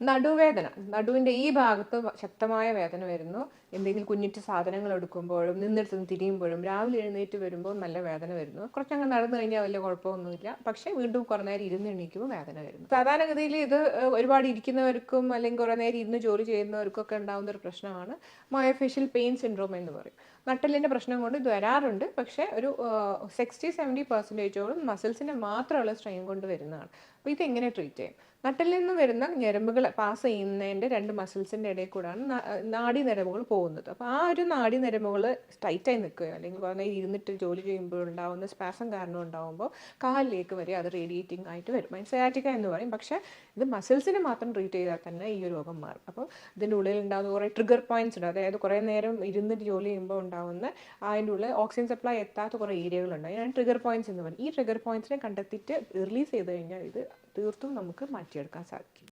നടുവേദന. നടുവിന്റെ ഈ ഭാഗത്ത് ശക്തമായ വേദന വരുന്നു. എന്തെങ്കിലും കുഞ്ഞിട്ട് സാധനങ്ങൾ എടുക്കുമ്പോഴും നിന്നെടുത്ത് നിന്ന് തിരിയുമ്പോഴും രാവിലെ എഴുന്നേറ്റ് വരുമ്പോൾ നല്ല വേദന വരുന്നു. കുറച്ചങ്ങ് നടന്നു കഴിഞ്ഞാൽ വലിയ കുഴപ്പമൊന്നുമില്ല. പക്ഷേ വീണ്ടും കുറേ നേരം ഇരുന്ന് എണീക്കുമ്പോൾ വേദന വരുന്നു. സാധാരണഗതിയിൽ ഇത് ഒരുപാട് ഇരിക്കുന്നവർക്കും അല്ലെങ്കിൽ കുറേ നേരം ഇരുന്ന് ജോലി ചെയ്യുന്നവർക്കൊക്കെ ഉണ്ടാകുന്ന ഒരു പ്രശ്നമാണ്. മയോഫേഷ്യൽ പെയിൻ സിൻഡ്രോം എന്ന് പറയും. നട്ടലിന്റെ പ്രശ്നം കൊണ്ട് ഇത് വരാറുണ്ട്. പക്ഷേ ഒരു സിക്സ്റ്റി സെവന്റി പെർസെന്റേജോളം മസിൽസിന്റെ മാത്രമുള്ള സ്ട്രെയിൻ കൊണ്ട് വരുന്നതാണ്. അപ്പോൾ ഇത് എങ്ങനെ ട്രീറ്റ് ചെയ്യും? നട്ടിൽ നിന്ന് വരുന്ന ഞരമ്പുകൾ പാസ് ചെയ്യുന്നതിന്റെ രണ്ട് മസിൽസിന്റെ ഇടയിൽ കൂടാണ് നാഡി നരമ്പുകൾ പോകുന്നത്. അപ്പോൾ ആ ഒരു നാഡി നരമ്പുകൾ ടൈറ്റായി നിൽക്കുകയോ അല്ലെങ്കിൽ കുറേ ഇരുന്നിട്ട് ജോലി ചെയ്യുമ്പോൾ ഉണ്ടാകുന്ന സ്പാസം കാരണം ഉണ്ടാകുമ്പോൾ കാലിലേക്ക് വരെ അത് റേഡിയേറ്റിംഗ് ആയിട്ട് വരും. മൈൻ സയാറ്റിക്ക എന്ന് പറയും. പക്ഷേ ഇത് മസിൽസിനെ മാത്രം ട്രീറ്റ് ചെയ്താൽ തന്നെ ഈ രോഗം മാറും. അപ്പോൾ ഇതിന്റെ ഉള്ളിൽ ഉണ്ടാകുന്ന കുറേ ട്രിഗർ പോയിന്റ്സ് ഉണ്ട്. അതായത് കുറേ നേരം ഇരുന്നിട്ട് ജോലി ചെയ്യുമ്പോൾ ഉണ്ടാകുന്ന അതിന്റെ ഉള്ളിൽ ഓക്സിജൻ സപ്ലൈ എത്താത്ത കുറേ ഏരിയകളുണ്ട് അതിനാണ് ട്രിഗർ പോയിന്റ്സ് എന്ന് പറയും ഈ ട്രിഗർ പോയിന്റ്സിനെ കണ്ടെത്തിയിട്ട് റിലീസ് ചെയ്ത് കഴിഞ്ഞാൽ ഇത് തീർത്തും നമുക്ക് മാറ്റിയെടുക്കാൻ സാധിക്കും.